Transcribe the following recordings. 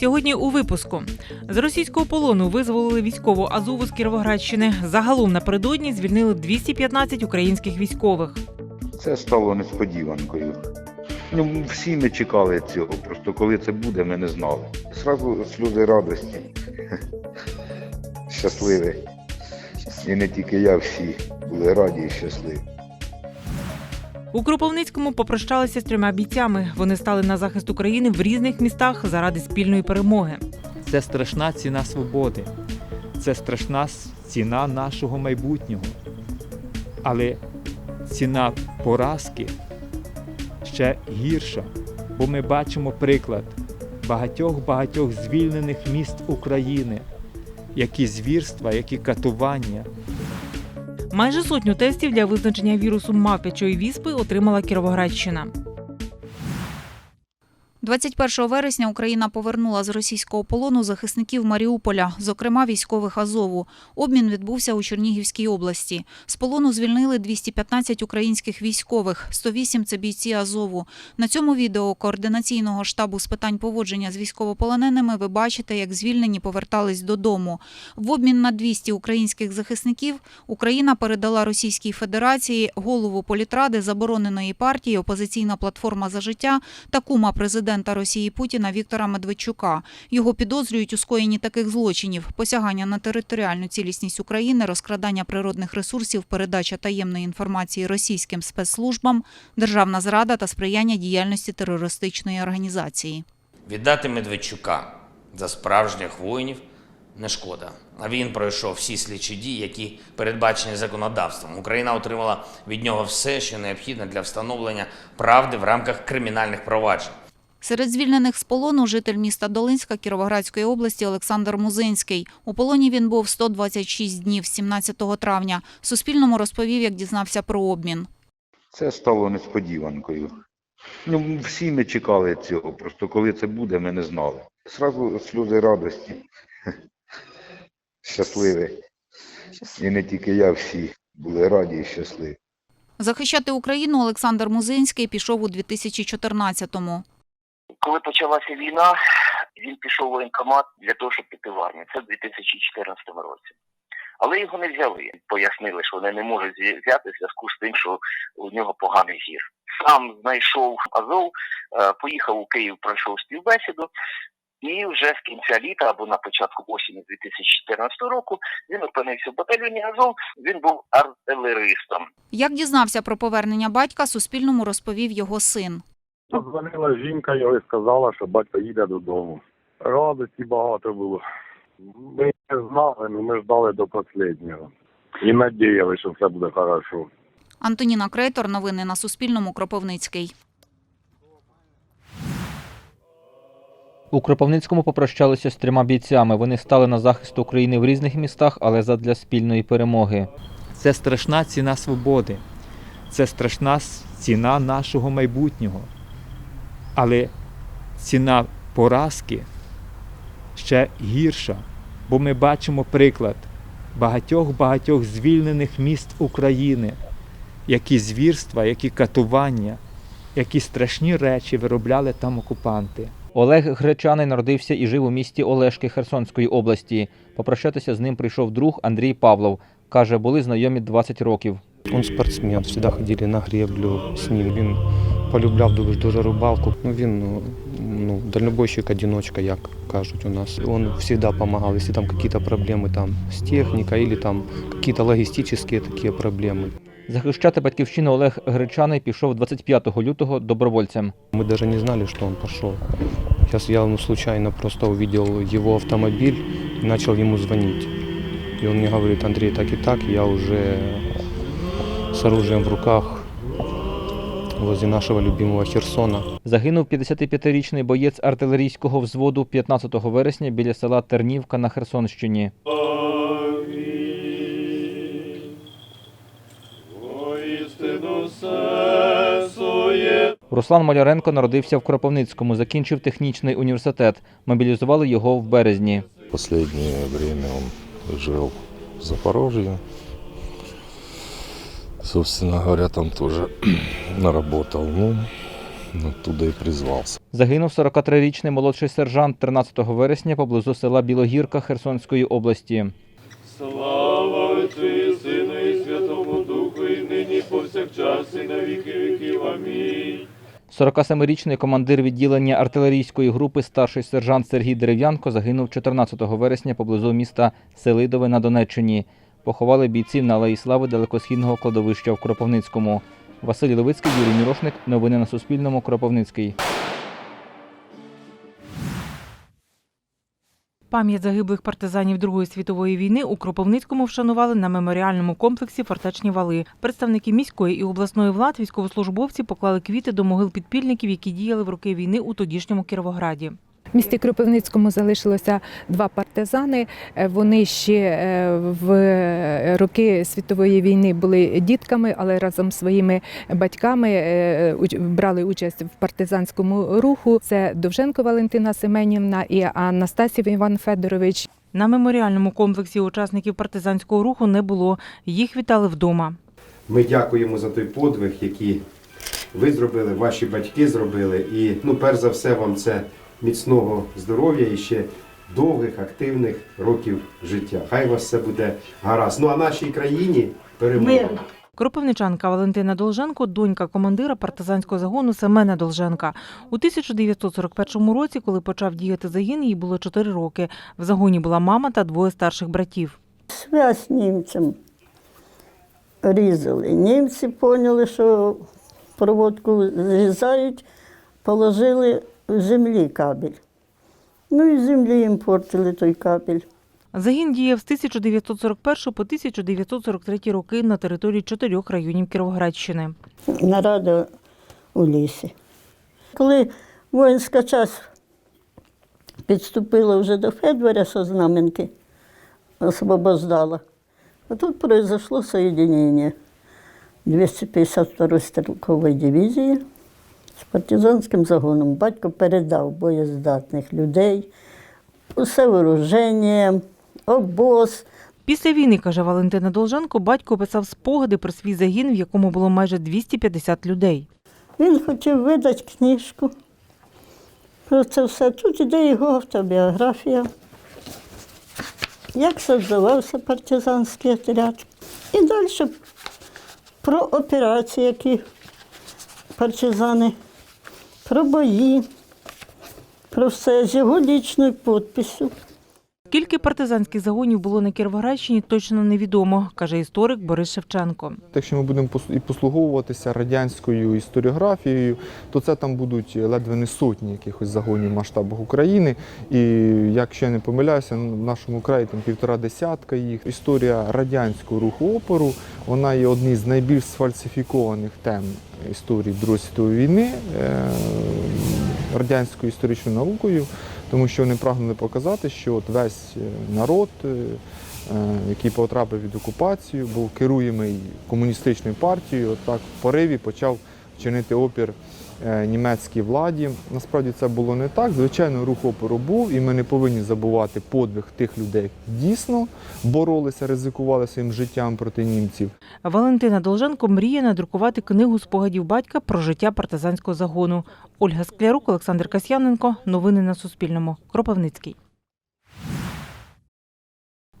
Сьогодні у випуску з російського полону визволили військову Азову з Кіровоградщини. Загалом напередодні звільнили 215 українських військових. Це стало несподіванкою. Ну, всі ми чекали цього, просто коли це буде, ми не знали. Зразу сльози радості. Щасливі. І не тільки я, всі були раді і щасливі. У Кропивницькому попрощалися з трьома бійцями. Вони стали на захист України в різних містах заради спільної перемоги. Це страшна ціна свободи, це страшна ціна нашого майбутнього. Але ціна поразки ще гірша, бо ми бачимо приклад багатьох-багатьох звільнених міст України, які звірства, які катування, Майже сотню тестів для визначення вірусу мавпячої віспи отримала Кіровоградщина. 21 вересня Україна повернула з російського полону захисників Маріуполя, зокрема військових Азову. Обмін відбувся у Чернігівській області. З полону звільнили 215 українських військових, 108 – це бійці Азову. На цьому відео координаційного штабу з питань поводження з військовополоненими ви бачите, як звільнені повертались додому. В обмін на 200 українських захисників Україна передала Російській Федерації голову політради забороненої партії Опозиційна платформа за життя та кума президента Росії Путіна Віктора Медведчука. Його підозрюють у скоєнні таких злочинів: посягання на територіальну цілісність України, розкрадання природних ресурсів, передача таємної інформації російським спецслужбам, державна зрада та сприяння діяльності терористичної організації. Віддати Медведчука за справжніх воїнів не шкода. А він пройшов всі слідчі дії, які передбачені законодавством. Україна отримала від нього все, що необхідне для встановлення правди в рамках кримінальних проваджень. Серед звільнених з полону житель міста Долинська Кіровоградської області Олександр Музинський. У полоні він був 126 днів 17 травня. Суспільному розповів, як дізнався про обмін. Це стало несподіванкою. Ну, всі ми чекали цього, просто коли це буде, ми не знали. Зразу сльози радості. Щасливі. І не тільки я, всі були раді і щасливі. Захищати Україну Олександр Музинський пішов у 2014-му. Коли почалася війна, він пішов в воєнкомат для того, щоб піти в армію. Це в 2014 році. Але його не взяли. Пояснили, що вони не можуть взяти в зв'язку з тим, що у нього поганий зір. Сам знайшов Азов, е, поїхав у Київ, пройшов співбесіду. І вже з кінця літа або на початку осені 2014 року він опинився в батальйоні Азов. Він був артилеристом. Як дізнався про повернення батька, Суспільному розповів його син. Подзвонила жінка його і сказала, що батько їде додому. Радості багато було. Ми не знали, але ми ждали до останнього. І надіялися, що все буде хорошо. Антоніна Крейтор. Новини на Суспільному. Кропивницький. У Кропивницькому попрощалися з трьома бійцями. Вони стали на захист України в різних містах, але задля спільної перемоги. це страшна ціна свободи, це страшна ціна нашого майбутнього. Але ціна поразки ще гірша, бо ми бачимо приклад багатьох-багатьох звільнених міст України, які звірства, які катування, які страшні речі виробляли там окупанти. Олег Гречаний народився і жив у місті Олешки Херсонської області. Попрощатися з ним прийшов друг Андрій Павлов. Каже, були знайомі 20 років. Он спортсмен, всегда ходили на греблю з ним. Він полюбляв дуже, дуже рибалку. Ну, він ну, ну, дальнобойщик одиночка, як кажуть у нас. Он всегда помогал, если там какие-то проблемы там с техникой или там какие-то логистические такие проблемы. Захищати батьківщину Олег Гречаний пішов 25 лютого добровольцем. Мы даже не знали, что он пошел. Сейчас я ну, случайно просто увидел его автомобиль и начал ему звонить. И он мне говорит, Андрей, так и так, я уже с оружием в руках возле нашего любимого Херсона. Загинув 55-річний боєць артилерійського взводу 15 вересня біля села Тернівка на Херсонщині. Руслан Маляренко народився в Кропивницькому, закінчив технічний університет. Мобілізували його в березні. Последнее время он жил в Запорожье. Собственно говоря, там тоже наработал. Ну, Оттуда и призвался. Загинув 43-річний молодший сержант 13 вересня поблизу села Білогірка Херсонської області. Слава Отцю і Сину і Святому Духу, і нині повсякчас і на віки віків. Амінь. 47-річний командир відділення артилерійської групи старший сержант Сергій Дерев'янко загинув 14 вересня поблизу міста Селидове на Донеччині. Поховали бійців на Алеї Слави далекосхідного кладовища в Кропивницькому. Василь Левицький, Юрій Мірошник. Новини на Суспільному. Кропивницький. Пам'ять загиблих партизанів Другої світової війни у Кропивницькому вшанували на меморіальному комплексі Фортечні вали. Представники міської і обласної влад, військовослужбовці поклали квіти до могил підпільників, які діяли в роки війни у тодішньому Кіровограді. В місті Кропивницькому залишилося два партизани. Е, Вони ще е, в роки світової війни були дітками, але разом з своїми батьками е, уч- брали участь в партизанському руху. Це Довженко Валентина Семенівна і Анастасів Іван Федорович. На меморіальному комплексі учасників партизанського руху не було. Їх вітали вдома. Ми дякуємо за той подвиг, який ви зробили, ваші батьки зробили. І ну, перш за все, вам це міцного здоров'я і ще довгих, активних років життя. Хай у вас все буде гаразд. Ну а нашій країні перемога. Кропивничанка Валентина Долженко, донька командира партизанського загону Семена Долженка. У 1941 році, коли почав діяти загін, їй було 4 роки. В загоні була мама та двоє старших братів. Связь німцям різали. Німці поняли, що проводку зрізають, положили землі кабель. Ну і з землі їм портили той кабель. Загін діяв з 1941 по 1943 роки на території чотирьох районів Кіровоградщини. Нарада у лісі. Коли воїнська часть підступила вже до Федваря со знаменки, освобождала, а тут произошло соединение 252-ї стрілкової дивізії з партизанським загоном. Батько передав боєздатних людей, усе вооруження, обоз. Після війни, каже Валентина Долженко, батько писав спогади про свій загін, в якому було майже 250 людей. Він хотів видати книжку. Про це все. Тут іде його автобіографія. Як создавався партизанський отряд. І далі про операції, які партизани, про бої, про все з його лічною підписю. Скільки партизанських загонів було на Кіровоградщині, точно невідомо, каже історик Борис Шевченко. Якщо ми будемо і послуговуватися радянською історіографією, то це там будуть ледве не сотні якихось загонів в масштабах України. І якщо я не помиляюся, в нашому краї там півтора десятка їх. Історія радянського руху опору вона є однією з найбільш сфальсифікованих тем історії Другої світової війни е, радянською історичною наукою, тому що вони прагнули показати, що от весь е, народ. е, е, який потрапив від окупацію, був керуємий комуністичною партією, от так в пориві почав чинити опір німецькій владі. Насправді це було не так. Звичайно, рух опору був, і ми не повинні забувати подвиг тих людей, які дійсно боролися, ризикували своїм життям проти німців. Валентина Долженко мріє надрукувати книгу спогадів батька про життя партизанського загону. Ольга Склярук, Олександр Касьяненко. Новини на Суспільному. Кропивницький.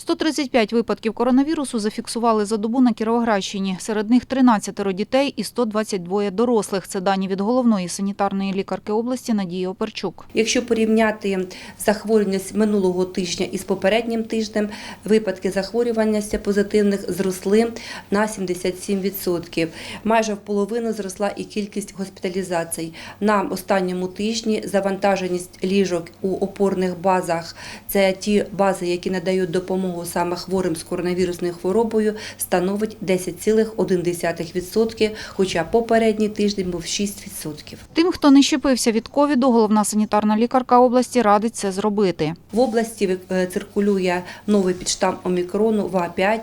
135 випадків коронавірусу зафіксували за добу на Кіровоградщині. Серед них 13 дітей і 122 дорослих. Це дані від головної санітарної лікарки області Надії Оперчук. Якщо порівняти захворюваність минулого тижня із попереднім тижнем, випадки захворюваності позитивних зросли на 77%. Майже в половину зросла і кількість госпіталізацій. На останньому тижні завантаженість ліжок у опорних базах це ті бази, які надають допомогу саме хворим з коронавірусною хворобою, становить 10,1%, хоча попередній тиждень був 6%. Тим, хто не щепився від ковіду, головна санітарна лікарка області радить це зробити. В області е, циркулює новий підштам омікрону ВА5. Е,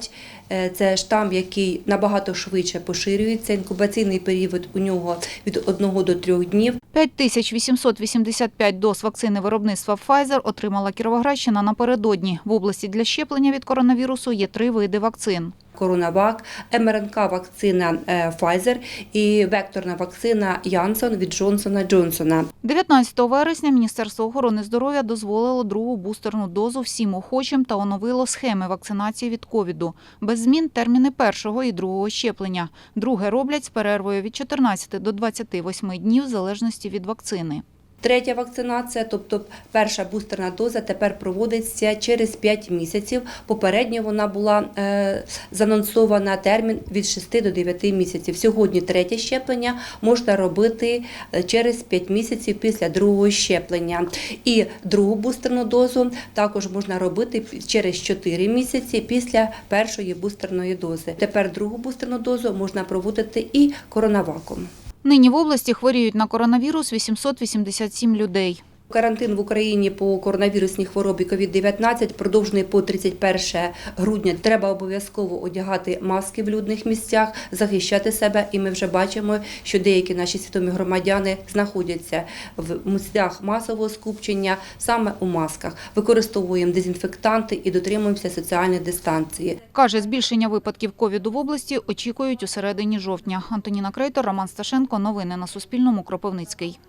Це штам, який набагато швидше поширюється. Інкубаційний період у нього від 1 до 3 днів. 5885 доз вакцини виробництва Pfizer отримала Кіровоградщина напередодні. В області для щеплення від коронавірусу є три види вакцин. Коронавак, МРНК-вакцина е, Pfizer і векторна вакцина Janssen від Джонсона Джонсона. 19 вересня Міністерство охорони здоров'я дозволило другу бустерну дозу всім охочим та оновило схеми вакцинації від ковіду. Без змін терміни першого і другого щеплення. Друге роблять з перервою від 14 до 28 днів в залежності від вакцини. Третя вакцинація, тобто перша бустерна доза, тепер проводиться через 5 місяців. Попередньо вона була е, занонсована термін від 6 до 9 місяців. Сьогодні третє щеплення можна робити е, через 5 місяців після другого щеплення. І другу бустерну дозу також можна робити через 4 місяці після першої бустерної дози. Тепер другу бустерну дозу можна проводити і коронаваком. Нині в області хворіють на коронавірус 887 людей. Карантин в Україні по коронавірусній хворобі COVID-19 продовжений по 31 грудня. Треба обов'язково одягати маски в людних місцях, захищати себе. І ми вже бачимо, що деякі наші свідомі громадяни знаходяться в місцях масового скупчення саме у масках. Використовуємо дезінфектанти і дотримуємося соціальної дистанції. Каже, збільшення випадків ковіду в області очікують у середині жовтня. Антоніна Крейтор, Роман Сташенко. Новини на Суспільному. Кропивницький.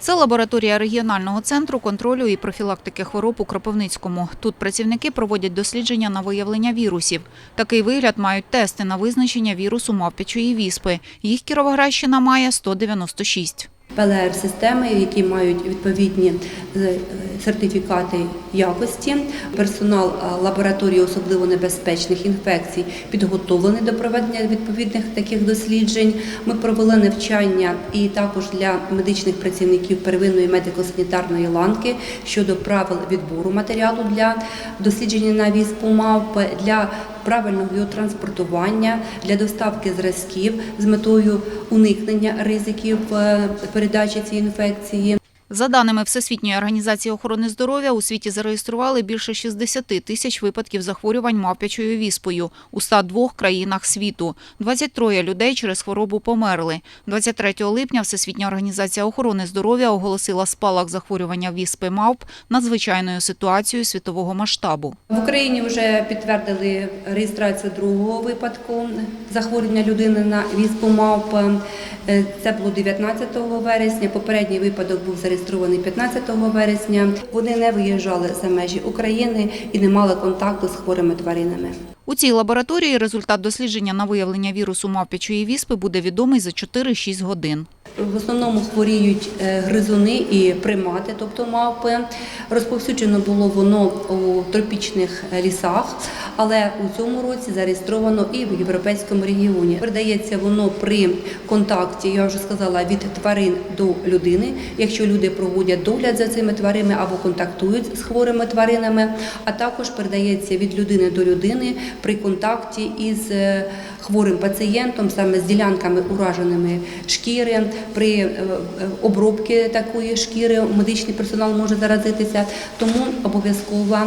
Це лабораторія регіонального центру контролю і профілактики хвороб у Кропивницькому. Тут працівники проводять дослідження на виявлення вірусів. Такий вигляд мають тести на визначення вірусу мавпячої віспи. Їх Кіровоградщина має 196. ПЛР-системи, які мають відповідні е, сертифікати якості. Персонал е, лабораторії особливо небезпечних інфекцій підготовлений до проведення відповідних таких досліджень. Ми провели навчання і також для медичних працівників первинної медико-санітарної ланки щодо правил відбору матеріалу для дослідження на віспу мавп, для правильного його транспортування, для доставки зразків з метою уникнення ризиків е, передачі цієї інфекції. За даними Всесвітньої організації охорони здоров'я, у світі зареєстрували більше 60 тисяч випадків захворювань мавпячою віспою у 102 країнах світу. 23 людей через хворобу померли. 23 липня Всесвітня організація охорони здоров'я оголосила спалах захворювання віспи мавп надзвичайною ситуацією світового масштабу. В Україні вже підтвердили реєстрацію другого випадку захворювання людини на віспу мавп. Це було 19 вересня. Попередній випадок був зареєстрований 15 вересня. Вони не виїжджали за межі України і не мали контакту з хворими тваринами. У цій лабораторії результат дослідження на виявлення вірусу мавпячої віспи буде відомий за 4-6 годин. В основному хворіють е, гризуни і примати, тобто мавпи. Розповсюджено було воно у тропічних лісах, але у цьому році зареєстровано і в європейському регіоні. Передається воно при контакті, я вже сказала, від тварин до людини, якщо люди проводять догляд за цими тваринами або контактують з хворими тваринами, а також передається від людини до людини при контакті із е, хворим пацієнтом, саме з ділянками ураженими шкіри, при е, обробці такої шкіри медичний персонал може заразитися, тому обов'язково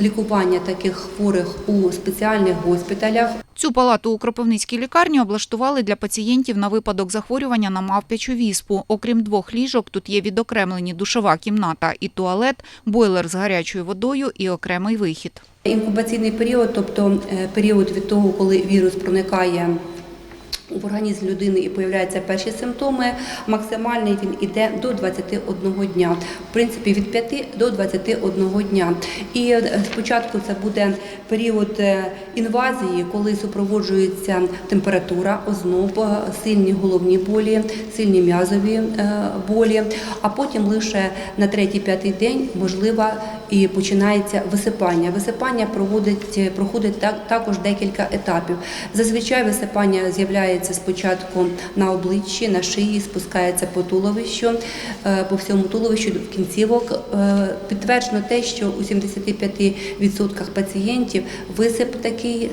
лікування таких хворих у спеціальних госпіталях. Цю палату у Кропивницькій лікарні облаштували для пацієнтів на випадок захворювання на мавпячу віспу. Окрім двох ліжок, тут є відокремлені душова кімната і туалет, бойлер з гарячою водою і окремий вихід. Інкубаційний період, тобто е, період від того, коли вірус проникає в організм людини і появляються перші симптоми, максимальний він іде до 21 дня. В принципі, від 5 до 21 дня. І е, спочатку це буде період е, інвазії, коли супроводжується температура, озноб, е, сильні головні болі, сильні м'язові болі, а потім лише на третій-п'ятий день можливо і починається висипання. Висипання проводить, проходить так, також декілька етапів. Зазвичай висипання з'являється спочатку на обличчі, на шиї, спускається по туловищу, е, по всьому туловищу в кінцівок. Е, Підтверджено те, що у 75% пацієнтів висип такий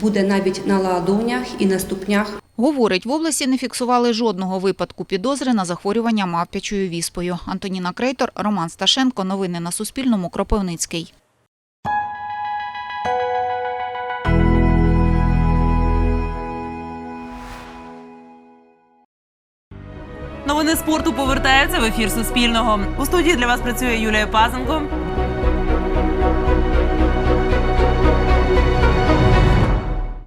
буде навіть на ладонях і на ступнях. Говорить, в області не фіксували жодного випадку підозри на захворювання мавпячою віспою. Антоніна Крейтор, Роман Сташенко. Новини на Суспільному. Кропивницький. Новини спорту повертаються в ефір Суспільного. У студії для вас працює Юлія Пазенко.